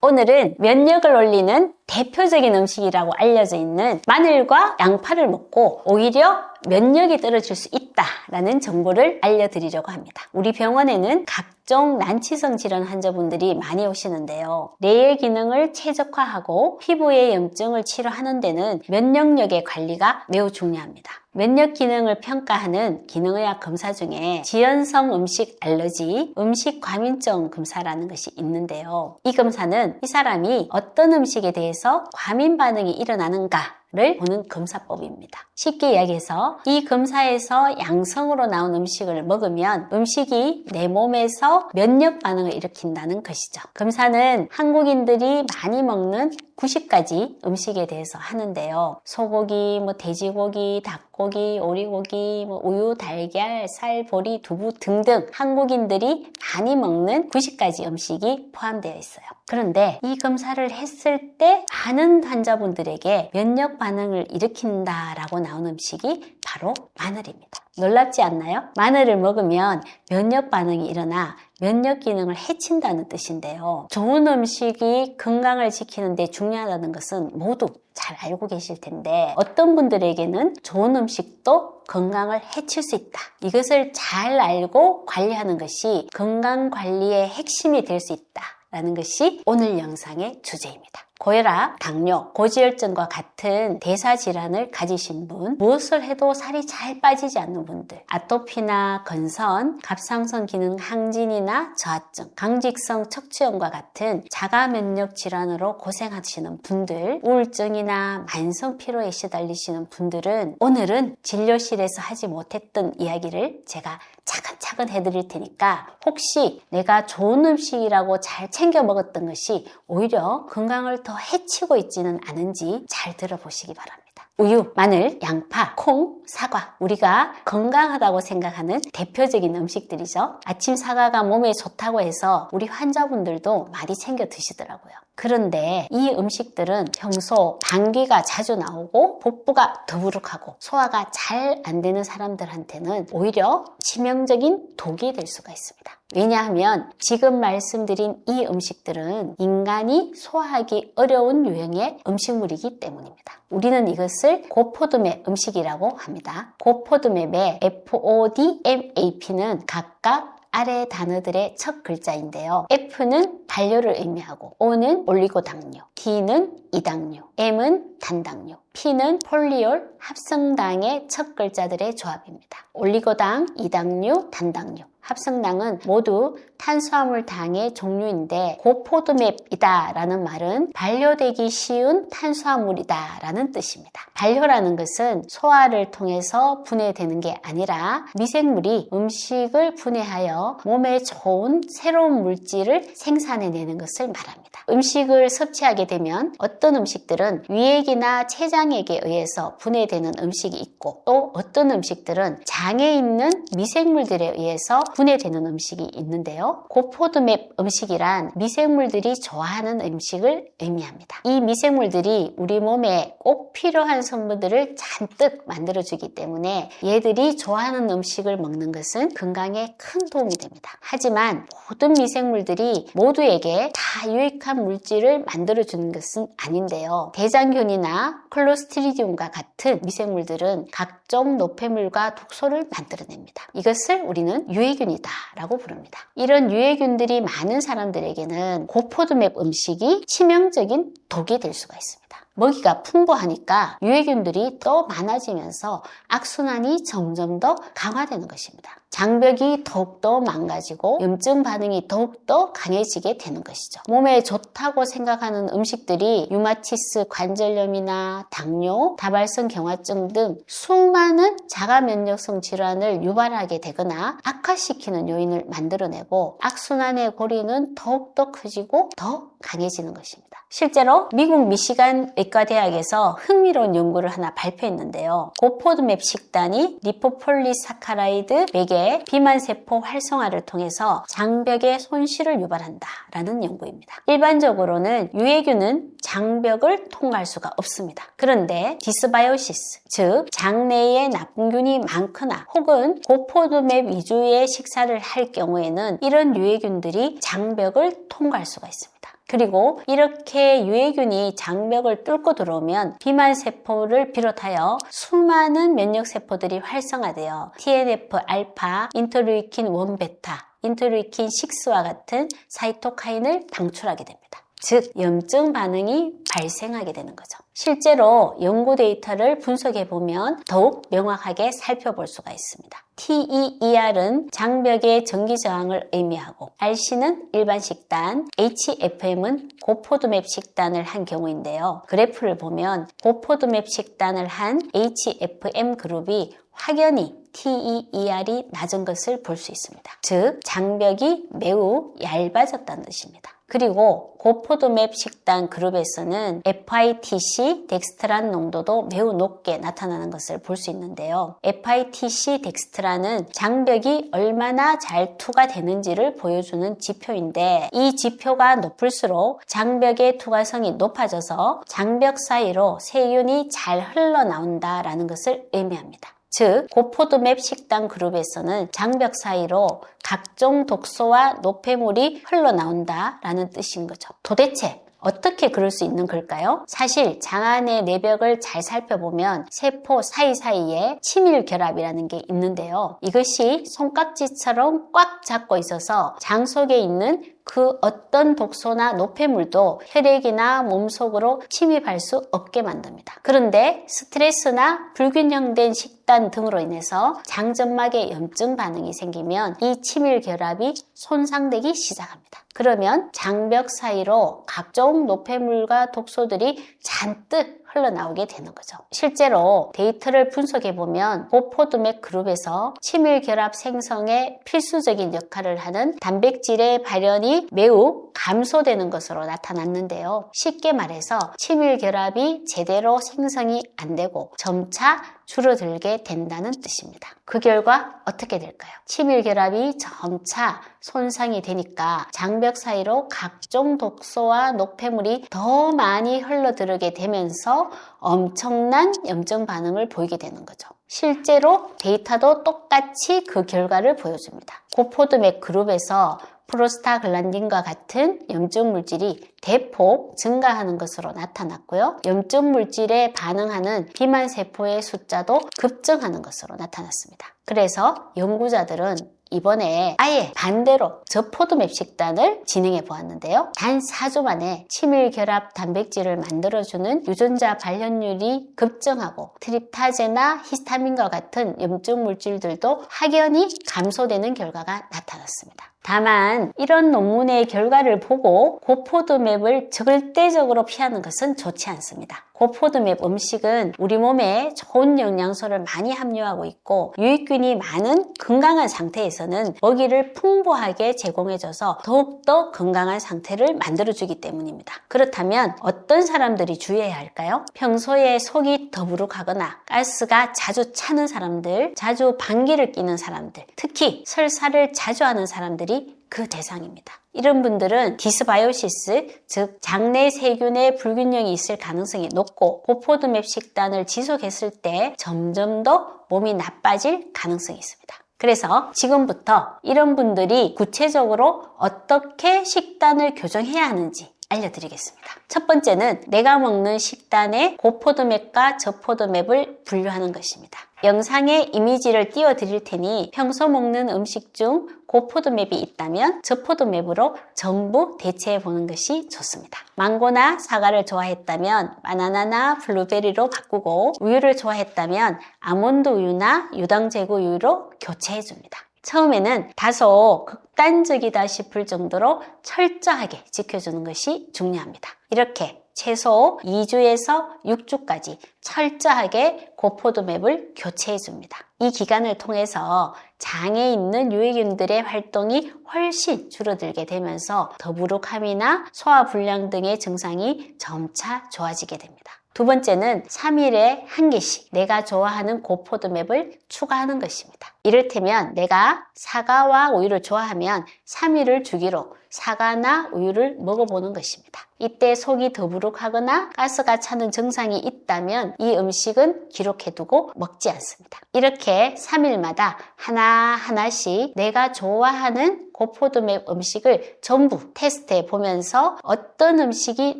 오늘은 면역을 올리는 대표적인 음식이라고 알려져 있는 마늘과 양파를 먹고 오히려 면역이 떨어질 수 있다라는 정보를 알려드리려고 합니다. 우리 병원에는 각종 난치성 질환 환자분들이 많이 오시는데요. 뇌의 기능을 최적화하고 피부의 염증을 치료하는 데는 면역력의 관리가 매우 중요합니다. 면역 기능을 평가하는 기능의학 검사 중에 지연성 음식 알러지, 음식 과민증 검사라는 것이 있는데요. 이 검사는 이 사람이 어떤 음식에 대해서 과민 반응이 일어나는가 를 보는 검사법입니다. 쉽게 이야기해서 이 검사에서 양성으로 나온 음식을 먹으면 음식이 내 몸에서 면역 반응을 일으킨다는 것이죠. 검사는 한국인들이 많이 먹는 90가지 음식에 대해서 하는데요. 소고기, 뭐 돼지고기, 닭고기, 오리고기, 뭐 우유, 달걀, 살, 보리, 두부 등등 한국인들이 많이 먹는 90가지 음식이 포함되어 있어요. 그런데 이 검사를 했을 때 많은 환자분들에게 면역 반응을 일으킨다라고 나온 음식이 바로 마늘입니다. 놀랍지 않나요? 마늘을 먹으면 면역 반응이 일어나 면역 기능을 해친다는 뜻인데요. 좋은 음식이 건강을 지키는데 중요하다는 것은 모두 잘 알고 계실 텐데 어떤 분들에게는 좋은 음식도 건강을 해칠 수 있다. 이것을 잘 알고 관리하는 것이 건강 관리의 핵심이 될 수 있다. 라는 것이 오늘 영상의 주제입니다. 고혈압, 당뇨, 고지혈증과 같은 대사 질환을 가지신 분, 무엇을 해도 살이 잘 빠지지 않는 분들, 아토피나 건선, 갑상선 기능 항진이나 저하증, 강직성 척추염과 같은 자가 면역 질환으로 고생하시는 분들, 우울증이나 만성 피로에 시달리시는 분들은 오늘은 진료실에서 하지 못했던 이야기를 제가 차근차근 해드릴 테니까 혹시 내가 좋은 음식이라고 잘 챙겨 먹었던 것이 오히려 건강을 더 해치고 있지는 않은지 잘 들어보시기 바랍니다. 우유, 마늘, 양파, 콩, 사과. 우리가 건강하다고 생각하는 대표적인 음식들이죠. 아침 사과가 몸에 좋다고 해서 우리 환자분들도 많이 챙겨 드시더라고요. 그런데 이 음식들은 평소 방귀가 자주 나오고 복부가 더부룩하고 소화가 잘 안 되는 사람들한테는 오히려 치명적인 독이 될 수가 있습니다. 왜냐하면 지금 말씀드린 이 음식들은 인간이 소화하기 어려운 유형의 음식물이기 때문입니다. 우리는 이것을 고포도매 음식이라고 합니다. 고포도맵의 FODMAP는 각각 아래 단어들의 첫 글자인데요. F는 반려를 의미하고 O는 올리고당뇨, D는 이당뇨, M은 단당뇨, P는 폴리올 합성당의 첫 글자들의 조합입니다. 올리고당, 이당뇨, 단당뇨. 합성당은 모두 탄수화물 당의 종류인데 고포도맵이다 라는 말은 반려되기 쉬운 탄수화물이다 라는 뜻입니다. 반려라는 것은 소화를 통해서 분해되는 게 아니라 미생물이 음식을 분해하여 몸에 좋은 새로운 물질을 생산해내는 것을 말합니다. 음식을 섭취하게 되면 어떤 음식들은 위액이나 췌장액에 의해서 분해되는 음식이 있고 또 어떤 음식들은 장에 있는 미생물들에 의해서 분해되는 음식이 있는데요. 고포도맵 음식이란 미생물들이 좋아하는 음식을 의미합니다. 이 미생물들이 우리 몸에 꼭 필요한 성분들을 잔뜩 만들어주기 때문에 얘들이 좋아하는 음식을 먹는 것은 건강에 큰 도움이 됩니다. 하지만 모든 미생물들이 모두에게 다 유익한 물질을 만들어주는 것은 아닌데요. 대장균이나 콜로스트리디움과 같은 미생물들은 각종 노폐물과 독소를 만들어냅니다. 이것을 우리는 유해균 유해균이다 라고 부릅니다. 이런 유해균들이 많은 사람들에게는 고포도맵 음식이 치명적인 독이 될 수가 있습니다. 먹이가 풍부하니까 유해균들이 또 많아지면서 악순환이 점점 더 강화되는 것입니다. 장벽이 더욱더 망가지고 염증 반응이 더욱더 강해지게 되는 것이죠. 몸에 좋다고 생각하는 음식들이 유마티스 관절염이나 당뇨, 다발성 경화증 등 수많은 자가 면역성 질환을 유발하게 되거나 악화시키는 요인을 만들어내고 악순환의 고리는 더욱더 커지고 더 강해지는 것입니다. 실제로 미국 미시간 의과대학에서 흥미로운 연구를 하나 발표했는데요. 고포드맵 식단이 리포폴리사카라이드 맥의 비만세포 활성화를 통해서 장벽의 손실을 유발한다라는 연구입니다. 일반적으로는 유해균은 장벽을 통과할 수가 없습니다. 그런데 디스바이오시스, 즉 장내에 나쁜균이 많거나 혹은 고포드맵 위주의 식사를 할 경우에는 이런 유해균들이 장벽을 통과할 수가 있습니다. 그리고 이렇게 유해균이 장벽을 뚫고 들어오면 비만 세포를 비롯하여 수많은 면역 세포들이 활성화되어 TNF 알파, 인터루이킨 1 베타, 인터루이킨 6와 같은 사이토카인을 방출하게 됩니다. 즉 염증 반응이 발생하게 되는 거죠. 실제로 연구 데이터를 분석해 보면 더욱 명확하게 살펴볼 수가 있습니다. TEER은 장벽의 전기 저항을 의미하고 RC는 일반 식단, HFM은 고포도맵 식단을 한 경우인데요. 그래프를 보면 고포도맵 식단을 한 HFM 그룹이 확연히 TEER이 낮은 것을 볼 수 있습니다. 즉 장벽이 매우 얇아졌다는 뜻입니다. 그리고 고포도맵 식단 그룹에서는 FITC 덱스트란 농도도 매우 높게 나타나는 것을 볼 수 있는데요. FITC 덱스트라는 장벽이 얼마나 잘 투과되는지를 보여주는 지표인데 이 지표가 높을수록 장벽의 투과성이 높아져서 장벽 사이로 세균이 잘 흘러나온다라는 것을 의미합니다. 즉 고포도맵 식단 그룹에서는 장벽 사이로 각종 독소와 노폐물이 흘러나온다라는 뜻인 거죠. 도대체 어떻게 그럴 수 있는 걸까요? 사실 장 안의 내벽을 잘 살펴보면 세포 사이사이에 치밀 결합이라는 게 있는데요. 이것이 손깍지처럼 꽉 잡고 있어서 장 속에 있는 그 어떤 독소나 노폐물도 혈액이나 몸속으로 침입할 수 없게 만듭니다. 그런데 스트레스나 불균형된 식단 등으로 인해서 장점막에 염증 반응이 생기면 이 치밀 결합이 손상되기 시작합니다. 그러면 장벽 사이로 각종 노폐물과 독소들이 잔뜩 흘러나오게 되는 거죠. 실제로 데이터를 분석해 보면 고포도맥 그룹에서 치밀 결합 생성에 필수적인 역할을 하는 단백질의 발현이 매우 감소되는 것으로 나타났는데요. 쉽게 말해서 치밀 결합이 제대로 생성이 안 되고 점차 줄어들게 된다는 뜻입니다. 그 결과 어떻게 될까요? 치밀 결합이 점차 손상이 되니까 장벽 사이로 각종 독소와 노폐물이 더 많이 흘러들게 되면서 엄청난 염증 반응을 보이게 되는 거죠. 실제로 데이터도 똑같이 그 결과를 보여줍니다. 고포드맥 그룹에서 프로스타글란딘과 같은 염증 물질이 대폭 증가하는 것으로 나타났고요. 염증 물질에 반응하는 비만 세포의 숫자도 급증하는 것으로 나타났습니다. 그래서 연구자들은 이번에 아예 반대로 저포도맵 식단을 진행해 보았는데요. 단 4주 만에 치밀 결합 단백질을 만들어주는 유전자 발현율이 급증하고 트립타제나 히스타민과 같은 염증 물질들도 확연히 감소되는 결과가 나타났습니다. 다만 이런 논문의 결과를 보고 고포도맵을 절대적으로 피하는 것은 좋지 않습니다. 고포도맵 음식은 우리 몸에 좋은 영양소를 많이 함유하고 있고 유익균이 많은 건강한 상태에서는 먹이를 풍부하게 제공해줘서 더욱더 건강한 상태를 만들어주기 때문입니다. 그렇다면 어떤 사람들이 주의해야 할까요? 평소에 속이 더부룩하거나 가스가 자주 차는 사람들, 자주 방귀를 뀌는 사람들, 특히 설사를 자주 하는 사람들이 그 대상입니다. 이런 분들은 디스바이오시스, 즉 장내 세균의 불균형이 있을 가능성이 높고 고포드맵 식단을 지속했을 때 점점 더 몸이 나빠질 가능성이 있습니다. 그래서 지금부터 이런 분들이 구체적으로 어떻게 식단을 교정해야 하는지 알려드리겠습니다. 첫 번째는 내가 먹는 식단에 고포도맵과 저포도맵을 분류하는 것입니다. 영상에 이미지를 띄워 드릴 테니 평소 먹는 음식 중 고포도맵이 있다면 저포도맵으로 전부 대체해 보는 것이 좋습니다. 망고나 사과를 좋아했다면 바나나나 블루베리로 바꾸고 우유를 좋아했다면 아몬드 우유나 유당제구 우유로 교체해 줍니다. 처음에는 다소 극단적이다 싶을 정도로 철저하게 지켜주는 것이 중요합니다. 이렇게 최소 2주에서 6주까지 철저하게 고포도 맵을 교체해 줍니다. 이 기간을 통해서 장에 있는 유해균들의 활동이 훨씬 줄어들게 되면서 더부룩함이나 소화불량 등의 증상이 점차 좋아지게 됩니다. 두 번째는 3일에 한 개씩 내가 좋아하는 고포도 맵을 추가하는 것입니다. 이를테면 내가 사과와 우유를 좋아하면 3일을 주기로 사과나 우유를 먹어보는 것입니다. 이때 속이 더부룩하거나 가스가 차는 증상이 있다면 이 음식은 기록해두고 먹지 않습니다. 이렇게 3일마다 하나하나씩 내가 좋아하는 고포도맵 음식을 전부 테스트해 보면서 어떤 음식이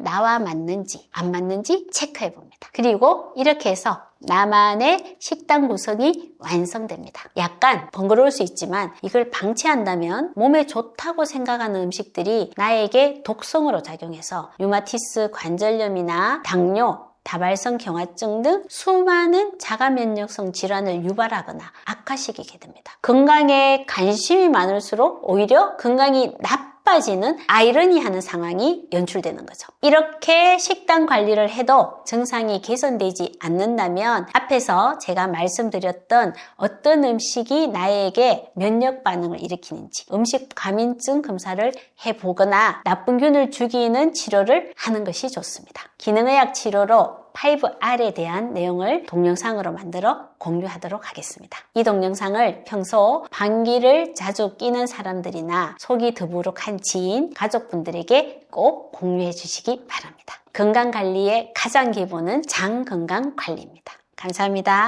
나와 맞는지 안 맞는지 체크해 봅니다. 그리고 이렇게 해서 나만의 식단 구성이 완성됩니다. 약간 번거로울 수 있지만 이걸 방치한다면 몸에 좋다고 생각하는 음식들이 나에게 독성으로 작용해서 류마티스 관절염이나 당뇨, 다발성 경화증 등 수많은 자가 면역성 질환을 유발하거나 악화시키게 됩니다. 건강에 관심이 많을수록 오히려 건강이 나 빠지는 아이러니하는 상황이 연출되는 거죠. 이렇게 식단 관리를 해도 증상이 개선되지 않는다면 앞에서 제가 말씀드렸던 어떤 음식이 나에게 면역 반응을 일으키는지 음식 과민증 검사를 해보거나 나쁜 균을 죽이는 치료를 하는 것이 좋습니다. 기능의학 치료로 5R에 대한 내용을 동영상으로 만들어 공유하도록 하겠습니다. 이 동영상을 평소 방귀를 자주 끼는 사람들이나 속이 더부룩한 지인, 가족분들에게 꼭 공유해 주시기 바랍니다. 건강 관리의 가장 기본은 장 건강 관리입니다. 감사합니다.